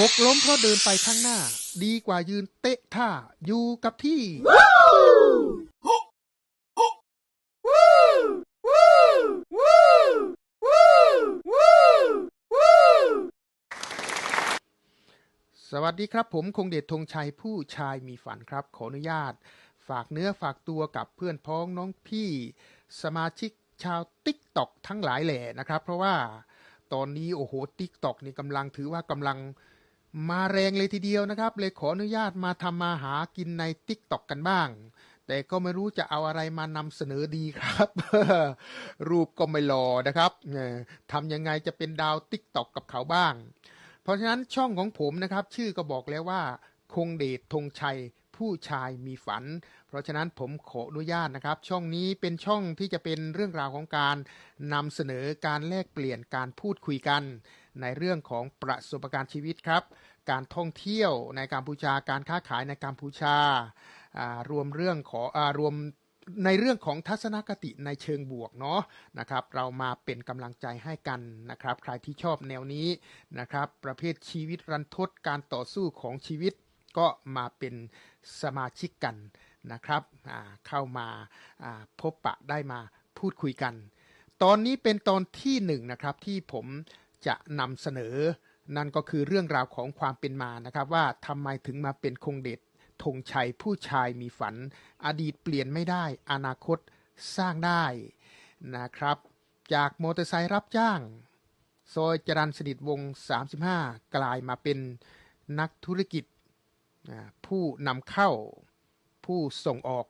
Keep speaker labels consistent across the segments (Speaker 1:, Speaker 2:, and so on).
Speaker 1: หกล้มเพราะเดินไปข้างหน้า ดีกว่ายืนเตะท่าอยู่กับที่ สวัสดีครับผมคงเดชธงชัยผู้ชายมีฝันครับ ขออนุญาต ฝากเนื้อฝากตัวกับเพื่อนพ้องน้องพี่ สมาชิกชาวติ๊กตอกทั้งหลายแหล่นะครับ เพราะว่าตอนนี้โอ้โหติ๊กตอกนี่กำลังถือว่ากำลัง มาแรงเลยทีเดียวนะครับ เลยขออนุญาตมาทำมาหากินในติ๊กตอกกันบ้าง แต่ก็ไม่รู้จะเอาอะไรมานำเสนอดีครับ รูปก็ไม่หล่อนะครับทำยังไงจะเป็นดาวติ๊กตอกกับเขาบ้าง เพราะฉะนั้นช่องของผมนะครับ ชื่อก็บอกแล้วว่า คงเดชธงชัยผู้ชายมีฝัน เพราะฉะนั้นผมขออนุญาตนะครับ ช่องนี้เป็นช่องที่จะเป็นเรื่องราวของการนำเสนอการแลกเปลี่ยนการพูดคุยกัน ในเรื่องของประสบการณ์ชีวิตครับ การท่องเที่ยวในกัมพูชา การค้าขายในกัมพูชารวมเรื่องของอรวมในเรื่องของทัศนคติในเชิงบวกเนาะนะครับ เรามาเป็นกำลังใจให้กันนะครับ ใครที่ชอบแนวนี้นะครับ ประเภทชีวิตรันทดการต่อสู้ของชีวิตก็มาเป็นสมาชิกกันนะครับเข้ามาพบปะได้มาพูดคุยกัน ตอนนี้เป็นตอนที่หนึ่งนะครับที่ผม จะนำเสนอ นั่นก็คือเรื่องราวของความเป็นมานะครับว่าทำไมถึงมาเป็นคงเดชธงชัยผู้ชายมีฝัน อดีตเปลี่ยนไม่ได้ อนาคตสร้างได้นะครับ จากมอเตอร์ไซค์รับจ้างซอยจรันสนิทวง 35 กลายมาเป็นนักธุรกิจ ผู้นำเข้าผู้ส่งออก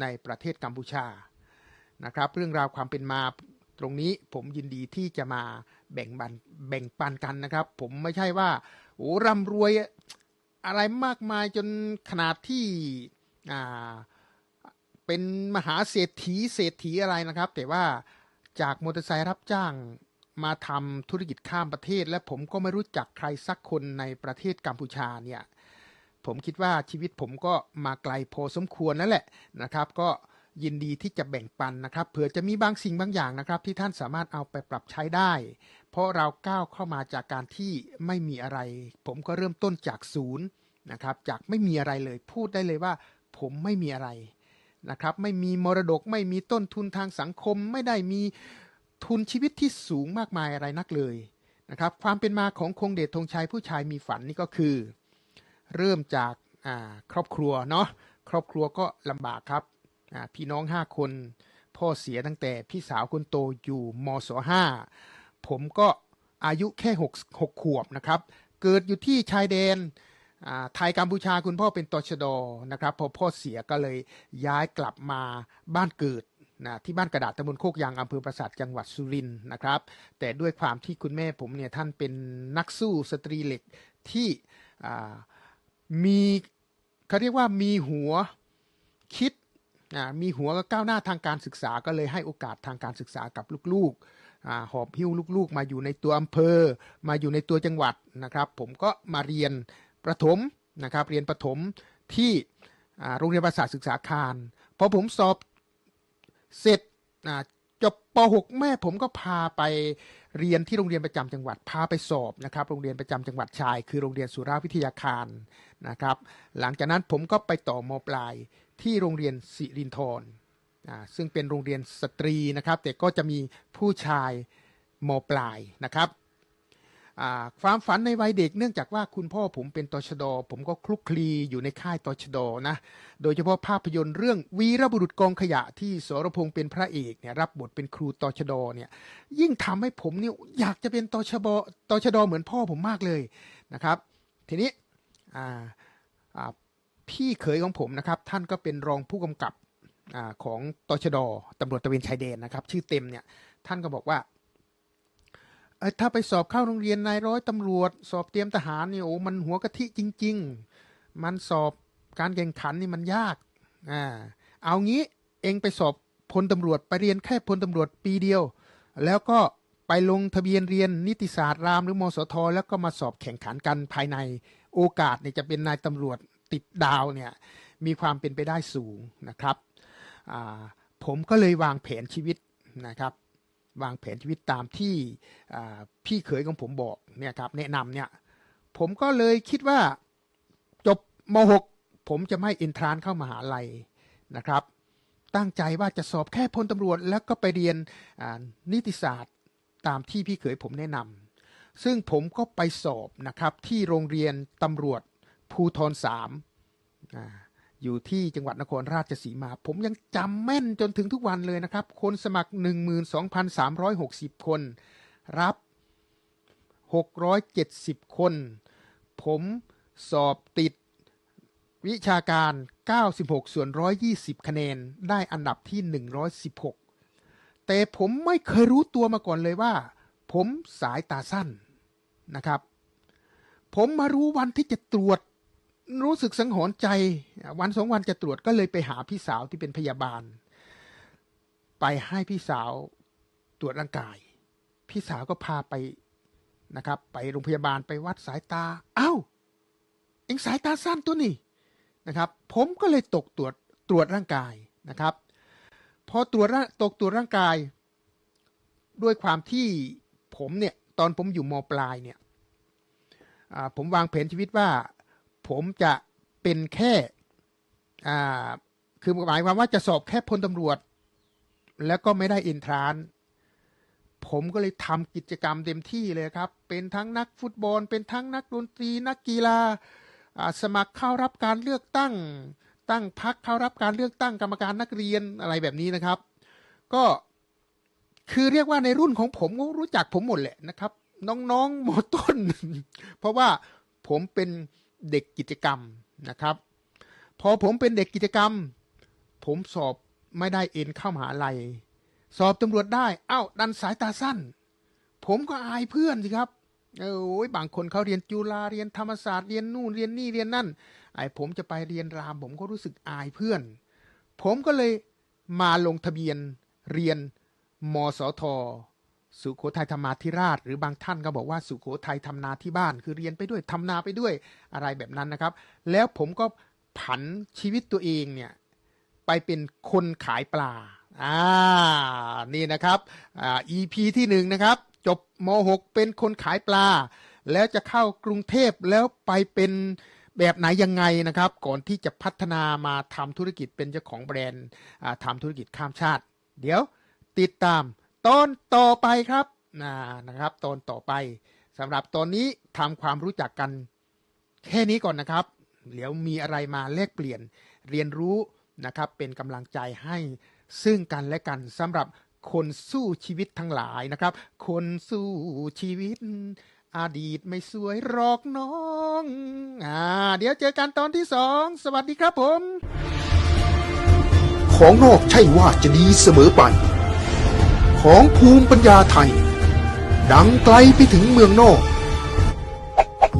Speaker 1: ในประเทศกัมพูชานะครับ เรื่องราวความเป็นมาตรงนี้ผมยินดีที่จะมา แบ่งบันแบ่งปันกันนะครับ ผมไม่ใช่ว่าโอ้ร่ำรวยอะไรมากมายจนขนาดที่อ่าเป็นมหาเศรษฐีเศรษฐีอะไรนะครับ แต่ว่าจากมอเตอร์ไซค์รับจ้างมาทำธุรกิจข้ามประเทศ และผมก็ไม่รู้จักใครสักคนในประเทศกัมพูชาเนี่ยผมคิดว่าชีวิตผมก็มาไกลพอสมควรนั่นแหละนะครับ ก็ยินดีที่จะแบ่งปันนะครับเผื่อจะมีบางสิ่งบางอย่างนะครับ ที่ท่านสามารถเอาไปปรับใช้ได้ เพราะเราก้าวเข้ามาจากการที่ไม่มีอะไร ผมก็เริ่มต้นจากศูนย์นะครับจากไม่มีอะไรเลยพูดได้เลยว่า ผมไม่มีอะไรนะครับไม่มีมรดกไม่มีต้นทุนทางสังคม ไม่ได้มีทุนชีวิตที่สูงมากมายอะไรนักเลยนะครับความเป็นมาของคงเดชธงชัยผู้ชายมีฝันนี่ก็คือ เริ่มจากาครอบครัวเนาะครอบครัวก็ลำบากครับพี่น้องห้าคน พ่อเสียตั้งแต่พี่สาวคนโตอยู่มศห้า ผมก็อายุแค่หกหกขวบนะครับ เกิดอยู่ที่ชายแดนอ่าไทยกัมพูชาคุณพ่อเป็นตชดนะครับ พอพ่อเสียก็เลยย้ายกลับมาบ้านเกิดนะที่บ้านกระดาษตำบลโคกยางอำเภอปราสาทจังหวัดสุรินทร์นะครับ แต่ด้วยความที่คุณแม่ผมเนี่ยท่านเป็นนักสู้สตรีเหล็กที่อ่ามีเขาเรียกว่ามีหัวคิดมีหัวก้าวหน้าทางการศึกษาก็เลยให้โอกาสทางการศึกษากับลูกๆ หอบหิ้วลูกๆ มาอยู่ในตัวอำเภอ มาอยู่ในตัวจังหวัดนะครับ ผมก็มาเรียนประถมนะครับเรียนประถมที่โรงเรียนภาษาทศึกษาคารพอผมสอบเสร็จจบป .6 แม่ผมก็พาไปเรียนที่โรงเรียนประจำจังหวัดพาไปสอบนะครับโรงเรียนประจำจังหวัดชาย คือโรงเรียนสุราวิทยาคารนะครับ หลังจากนั้นผมก็ไปต่อมปลายที่โรงเรียนสิรินธรอ่า ซึ่งเป็นโรงเรียนสตรีนะครับ แต่ก็จะมีผู้ชายมปลายนะครับความฝันในวัยเด็กเนื่องจากว่าคุณพ่อผมเป็นตชด ผมก็คลุกคลีอยู่ในค่ายตชดนะ โดยเฉพาะภาพยนตร์เรื่องวีรบุรุษกองขยะที่สรพงษ์เป็นพระเอกเนี่ยรับบทเป็นครูตชดเนี่ยยิ่งทำให้ผมเนี่ยอยากจะเป็นตชบตชดเหมือนพ่อผมมากเลยนะครับ ทีนี้พี่เขยของผมนะครับ ท่านก็เป็นรองผู้กำกับ อของตชดตำรวจตะเวนชายแดนนะครับ ชื่อเต็มเนี่ยท่านก็บอกว่าถ้าไปสอบเข้าโรงเรียนนายร้อยตำรวจ สอบเตรียมทหารนี่โอ้มันหัวกะทิจริง ๆ มันสอบการแข่งขันนี่มันยากอ่าเอางี้เองไปสอบพลตำรวจไปเรียนแค่พลตำรวจปีเดียว แล้วก็ไปลงทะเบียนเรียนนิติศาสตร์รามหรือมสท แล้วก็มาสอบแข่งขันกันภายในโอกาสเนี่ยจะเป็นนายตำรวจติดดาวเนี่ยมีความเป็นไปได้สูงนะครับ ผมก็เลยวางแผนชีวิตนะครับ วางแผนชีวิตตามที่พี่เขยของผมบอกเนี่ยครับแนะนำเนี่ยผมก็เลยคิดว่าจบม .6 ผมจะไม่เอนทรานเข้ามหาลัยนะครับ ตั้งใจว่าจะสอบแค่พลตำรวจ แล้วก็ไปเรียนนิติศาสตร์ตามที่พี่เขยผมแนะนำซึ่งผมก็ไปสอบนะครับที่โรงเรียนตำรวจภูทรสาม อยู่ที่จังหวัดนครราชสีมา ผมยังจำแม่นจนถึงทุกวันเลยนะครับ คนสมัคร 12,360 คน รับ 670 คน ผมสอบติดวิชาการ 96 ส่วน 120 คะแนน ได้อันดับที่ 116 แต่ผมไม่เคยรู้ตัวมาก่อนเลยว่า ผมสายตาสั้นนะครับ ผมมารู้วันที่จะตรวจ รู้สึกสังหรณ์ใจ วันสองวันจะตรวจก็เลยไปหาพี่สาวที่เป็นพยาบาล ไปให้พี่สาวตรวจร่างกาย พี่สาวก็พาไปนะครับ ไปโรงพยาบาลไปวัดสายตาเอ้าเอ็งสายตาสั้นตัวนี่นะครับ ผมก็เลยตกตรวจตรวจร่างกายนะครับพอตรวจตกตรวจร่างกาย ด้วยความที่ผมเนี่ยตอนผมอยู่มปลายเนี่ยผมวางแผนชีวิตว่า ผมจะเป็นแค่อ่าคือหมายความว่าจะสอบแค่พลตำรวจ แล้วก็ไม่ได้อินทราน ผมก็เลยทำกิจกรรมเต็มที่เลยครับ เป็นทั้งนักฟุตบอล เป็นทั้งนักดนตรี นักกีฬาสมัครเข้ารับการเลือกตั้ง ตั้งพักเข้ารับการเลือกตั้งกรรมการนักเรียนอะไรแบบนี้นะครับ ก็คือเรียกว่าในรุ่นของผมก็รู้จักผมหมดแหละนะครับ น้องๆมต้น เพราะว่าผมเป็น เด็กกิจกรรมนะครับ พอผมเป็นเด็กกิจกรรม ผมสอบไม่ได้เอ็นเข้ามหาลัย สอบตำรวจได้เอ้าดันสายตาสั้น ผมก็อายเพื่อนสิครับเออโอ้ยบางคนเขาเรียนจุฬาเรียนธรรมศาสตร์เรียนนู่นเรียนนี่เรียนนั่น ไอ้ผมจะไปเรียนราม ผมก็รู้สึกอายเพื่อน ผมก็เลยมาลงทะเบียนเรียนมสท สุโขทัยธรรมาธิราช หรือบางท่านก็บอกว่าสุโขทัยทำนาที่บ้าน คือเรียนไปด้วยทำนาไปด้วยอะไรแบบนั้นนะครับ แล้วผมก็ผันชีวิตตัวเองเนี่ยไปเป็นคนขายปลาอ่านี่นะครับอ่า EP ที่หนึ่งนะครับจบม .6 เป็นคนขายปลา แล้วจะเข้ากรุงเทพแล้วไปเป็นแบบไหนยังไงนะครับ ก่อนที่จะพัฒนามาทำธุรกิจเป็นเจ้าของแบรนด์ทำธุรกิจข้ามชาติ เดี๋ยวติดตาม ตอนต่อไปครับอ่านะครับตอนต่อไปสำหรับตอนนี้ทำความรู้จักกันแค่นี้ก่อนนะครับ เดี๋ยวมีอะไรมาแลกเปลี่ยนเรียนรู้นะครับ เป็นกำลังใจให้ซึ่งกันและกันสำหรับคนสู้ชีวิตทั้งหลายนะครับ คนสู้ชีวิต อดีตไม่สวยหรอกน้องอ่าเดี๋ยวเจอกันตอนที่สอง สวัสดีครับผม
Speaker 2: ของนอกใช่ว่าจะดีเสมอไป ของภูมิปัญญาไทย ดังไกลไปถึงเมืองนอก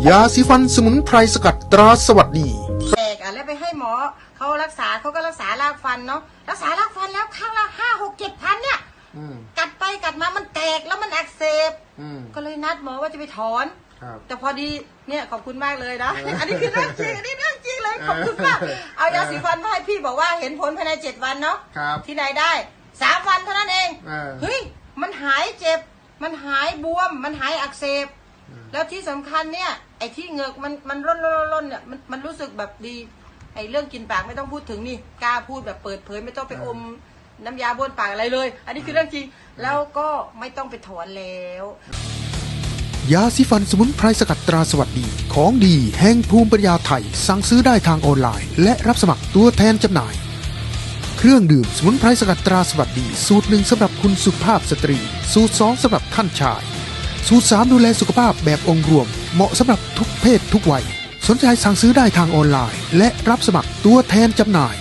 Speaker 2: ยาสีฟันสมุนไพรสกัดตราสวัสดี
Speaker 3: แตกอะแล้วไปให้หมอเขารักษาเขาก็รักษารากฟันเนาะรักษารากฟันแล้วข้างละห้าหกเจ็ดพันเนี่ย
Speaker 1: อืม
Speaker 3: กัดไปกัดมามันแตกแล้วมันอักเสบ
Speaker 1: อืม
Speaker 3: ก็เลยนัดหมอว่าจะไปถอน
Speaker 1: ครับ
Speaker 3: แต่พอดีเนี่ยขอบคุณมากเลยนะ อันนี้คือเรื่องจริงอันนี้เรื่องจริงเลยขอบคุณมากเอายาสีฟันมาให้พี่บอกว่าเห็นผลภายในเจ็ดวันเนาะ
Speaker 1: ครับ
Speaker 3: ที่ไหนได้ สามวันเท่านั้นเอง
Speaker 1: เออ
Speaker 3: เฮ้ยมันหายเจ็บ มันหายบวม มันหายอักเสบ แล้วที่สำคัญเนี่ย ไอ้ที่เหงือกมันมันร่นร่นร่นเนี่ยมันมันรู้สึกแบบดี ไอ้เรื่องกินปากไม่ต้องพูดถึงนี่กล้าพูดแบบเปิดเผย ไม่ต้องไปอมน้ำยาบ้วนปากอะไรเลย อันนี้คือเรื่องจริงแล้วก็ไม่ต้องไปถอนแล้ว
Speaker 2: ยาสีฟันสมุนไพรสกัดตราสวัสดี ของดีแห่งภูมิปัญญาไทย สั่งซื้อได้ทางออนไลน์ และรับสมัครตัวแทนจำหน่าย เครื่องดื่มสมุนไพรสกัดตราสวัสดี สูตรหนึ่งสำหรับคุณสุภาพสตรี สูตรสองสำหรับท่านชาย สูตรสามดูแลสุขภาพแบบองค์รวม เหมาะสำหรับทุกเพศทุกวัย สนใจสั่งซื้อได้ทางออนไลน์ และรับสมัครตัวแทนจำหน่าย